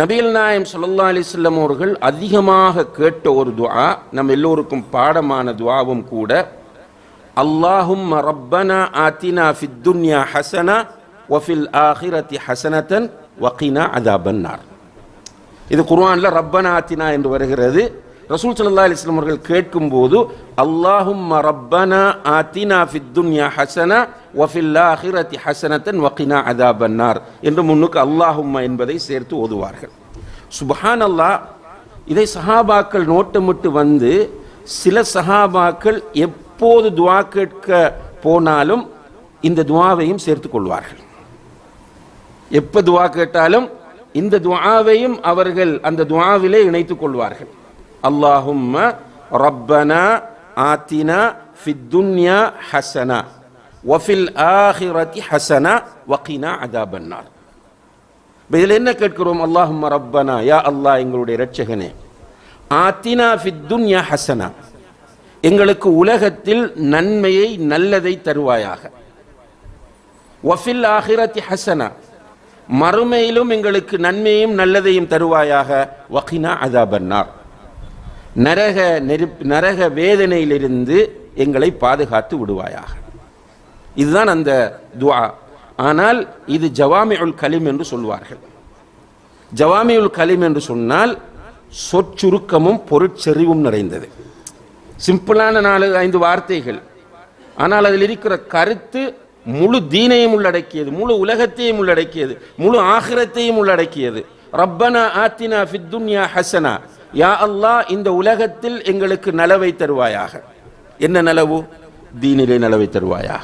நபிகள் நாயம் ஸல்லல்லாஹு அலிஸ்லம் அவர்கள் அதிகமாக கேட்ட ஒரு துவா நம் எல்லோருக்கும் பாடமான துவாவும் கூட அல்லாஹும் ரப்பனா ஆத்தினா ஃபித் துன்யா ஹசனா வஃபில் ஆஹிரத்தி ஹசனத்தன் வக்கீனா அதாபன்னார் இது குர்வானில் ரப்பனா ஆத்தினா என்று வருகிறது. ரசூல் சல்லா அலிஸ்லாம் வஸல்லம் அவர்கள் கேட்கும்போது அல்லாஹும் ரப்பனா ஆத்தினா ஃபித்துன்யா ஹசனா வஃபில் ஆஹிரத்தி ஹசனத்தன் வகினா அதாபன்னார் என்று முன்னுக்கு அல்லாஹும்ம என்பதை சேர்த்து ஓதுவார்கள். சுபஹான் அல்லாஹ் இதை சஹாபாக்கள் நோட்டமிட்டு வந்து சில சஹாபாக்கள் எப்போது துவா கேட்க போனாலும் இந்த துவாவையும் சேர்த்துக் கொள்வார்கள். எப்போ துவா கேட்டாலும் இந்த துவாவையும் அவர்கள் அந்த துவாவிலே இணைத்துக் கொள்வார்கள். அல்லாஹும் ரப்பனா ஆத்தினா ஃபித்துன்யா ஹசனா வஃபில் ஆஹிரதி ஹசனா வகினா அதாபன்னார் இப்போ இதில் என்ன கேட்கிறோம் அல்லாஹும் ரப்பனா யா அல்லாஹ் எங்களுடைய இரட்சகனே ஆத்தினா ஃபித்துன்யா ஹசனா எங்களுக்கு உலகத்தில் நன்மையை நல்லதை தருவாயாக வஃபில் ஆஹிரதி ஹசனா மறுமையிலும் எங்களுக்கு நன்மையும் நல்லதையும் தருவாயாக வகினா அதாபன்னார் நரக நெருப் நரக வேதனையிலிருந்து எங்களை பாதுகாத்து விடுவாயாக. இதுதான் அந்த துவா. ஆனால் இது ஜவாமியுல் கலிம் என்று சொல்வார்கள் உல் கலிம் என்று சொன்னால் சொற்சுருக்கமும் பொருட்செறிவும் நிறைந்தது. சிம்பிளான நாலு ஐந்து வார்த்தைகள். ஆனால் அதில் இருக்கிற கருத்து முழு தீனையும் உள்ளடக்கியது முழு உலகத்தையும் உள்ளடக்கியது முழு ஆகிரத்தையும் உள்ளடக்கியது. ரப்பனா ஆத்தினா ஃபித் துன்யா ஹசனா. யா அல்லாஹ் இந்த உலகத்தில் எங்களுக்கு நலவை தருவாயாக. என்ன நலவு? தீனிலே நலவை தருவாயாக.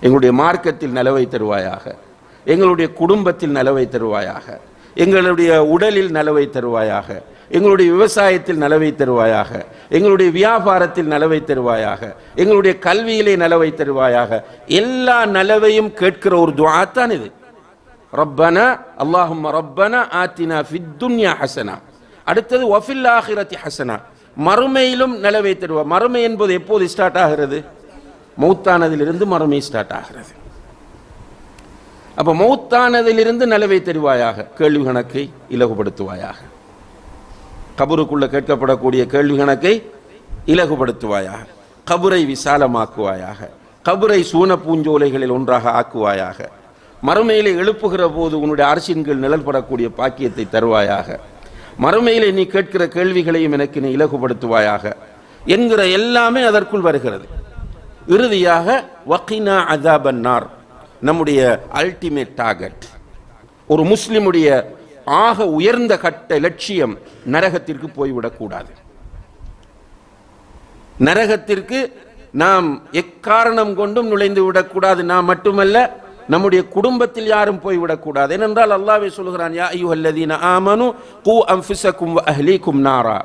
எங்களுடைய மார்க்கத்தில் நலவை தருவாயாக. எங்களுடைய குடும்பத்தில் நலவை தருவாயாக. எங்களுடைய உடலில் நலவை தருவாயாக. எங்களுடைய விவசாயத்தில் நலவை தருவாயாக. எங்களுடைய வியாபாரத்தில் நலவை தருவாயாக. எங்களுடைய கல்வியிலே நலவை தருவாயாக. எல்லா நலவையும் கேட்கிற ஒரு துஆ தான் இது. ரப்பனா அல்லாஹும் ரப்பனா ஆத்தினா ஃபித்துன்யா ஹசனா. அடுத்தது ஒஃபில் ஆஹிரத்தி ஹசனா. மறுமையிலும் நலவை தருவா மறுமை என்பது எப்போது ஸ்டார்ட் ஆகிறது? மௌத்தானதிலிருந்து மறுமை ஸ்டார்ட் ஆகிறது. அப்போ மௌத்தானதிலிருந்து நலவை தருவாயாக கேள்வி கணக்கை இலகுபடுத்துவாயாக. கபருக்குள்ளே கேட்கப்படக்கூடிய கேள்வி கணக்கை இலகுபடுத்துவாயாக. கபரை விசாலமாக்குவாயாக. கபரை சூன பூஞ்சோலைகளில் ஒன்றாக ஆக்குவாயாக. மறுமையிலே எழுப்புகிற போது உன்னுடைய அரசின்கள் நிழல்படக்கூடிய பாக்கியத்தை தருவாயாக. மறுமையிலே நீ கேட்கிற கேள்விகளையும் எனக்கு நீ இலகுபடுத்துவாயாக. என்கிற எல்லாமே அதற்குள் வருகிறது. இறுதியாக வக்கினா அதாபன்னார். நம்முடைய அல்டிமேட் டார்கெட் ஒரு முஸ்லிமுடைய ஆக உயர்ந்த கட்ட லட்சியம் நரகத்திற்கு போய்விடக்கூடாது. நரகத்திற்கு நாம் எக்காரணம் கொண்டும் நுழைந்து விடக்கூடாது. நாம் மட்டுமல்ல நம்முடைய குடும்பத்தில் யாரும் போய்விடக்கூடாது. ஏனென்றால் அல்லாவே சொல்கிறான் யா ஐயுஹல்லதீன ஆமனு கூ அன்ஃபுஸக்கும் அஹ்லி அஹ்லீக்கும் நாரா.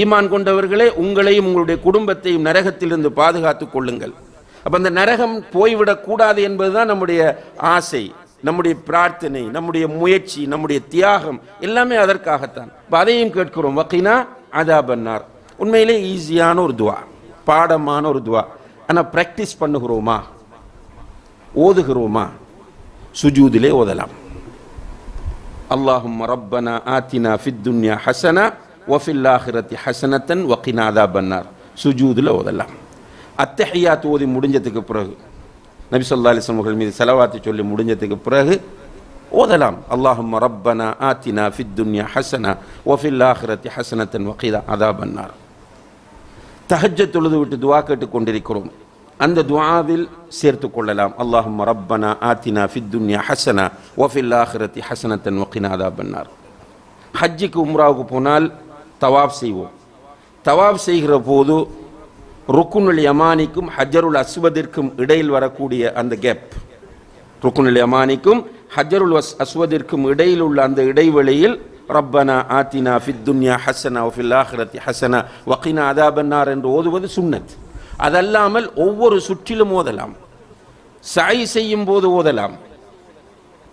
ஈமான் கொண்டவர்களே உங்களையும் உங்களுடைய குடும்பத்தையும் நரகத்திலிருந்து பாதுகாத்துக் கொள்ளுங்கள். அப்போ அந்த நரகம் போய்விடக்கூடாது என்பதுதான் நம்முடைய ஆசை நம்முடைய பிரார்த்தனை நம்முடைய முயற்சி நம்முடைய தியாகம் எல்லாமே அதற்காகத்தான். இப்போ அதையும் கேட்கிறோம் வக்கீனா அதாபன்னார். உண்மையிலே ஈஸியான ஒரு துவா பாடமான ஒரு துவா. ஆனால் ப்ராக்டிஸ் பண்ணுகிறோமா? ஓதுகிறோமா? சுஜூதிலே ஓதலாம். அல்லாஹும் ரப்பனா ஆத்தினா ஃபித் துன்யா ஹசனா வஃபில் ஹசனத்தன் வக்கினா அதாபன்னார். சுஜூதில் ஓதலாம். அத்தஹியாத் ஓதி முடிஞ்சதுக்கு பிறகு நபி சொல்லா அலிஸ்லாம் அவர்கள் மீது செலவாத்தி சொல்லி முடிஞ்சதுக்கு பிறகு ஓதலாம். அல்லாஹும் ரப்பனா ஆத்தினா ஃபித் துன்யா ஹசனா ஒஃபில்லாஹிரத்தி ஹசனத்தன் வக்கீதா அதாபன்னார். தஹஜ்ஜ தொழுது விட்டு துவா கேட்டுக் கொண்டிருக்கிறோம். அந்த துவாவில் சேர்த்து கொள்ளலாம். அல்லாஹும் ரப்பனா ஆத்தினா ஃபித் துன்யா ஹசனா ஒஃபில் ஆஹிரத்தி ஹசனத்தன் ஒக்கினாதா பன்னார் ஹஜ்ஜிக்கு உம்ராவுக்கு போனால் தவாப் செய்வோம். தவாப் செய்கிற போது ருக்குனுல் யமானிக்கும் ஹஜருல் அஸ்வதிற்கும் இடையில் வரக்கூடிய அந்த கேப் ருக்குனுல் யமானிக்கும் ஹஜருல் அஸ் அஸ்வதிற்கும் இடையில் உள்ள அந்த இடைவெளியில் ரப்பனா ஆத்தினா ஃபித் துன்யா ஹசனா ஒஃபில் ஆஹிரத்தி ஹசனா வக்கினா அதாபன்னார் என்று ஓதுவது சுன்னத். அதல்லாமல் ஒவ்வொரு சுற்றிலும் ஓதலாம். சாய் செய்யும் போது ஓதலாம்.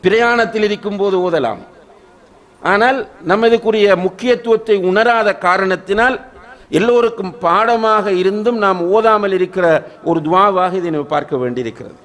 பிரயாணத்தில் இருக்கும் போது ஓதலாம். ஆனால் நமதுக்குரிய முக்கியத்துவத்தை உணராத காரணத்தினால் எல்லோருக்கும் பாடமாக இருந்தும் நாம் ஓதாமல் இருக்கிற ஒரு துவாவாக இதை நம்ம பார்க்க வேண்டியிருக்கிறது.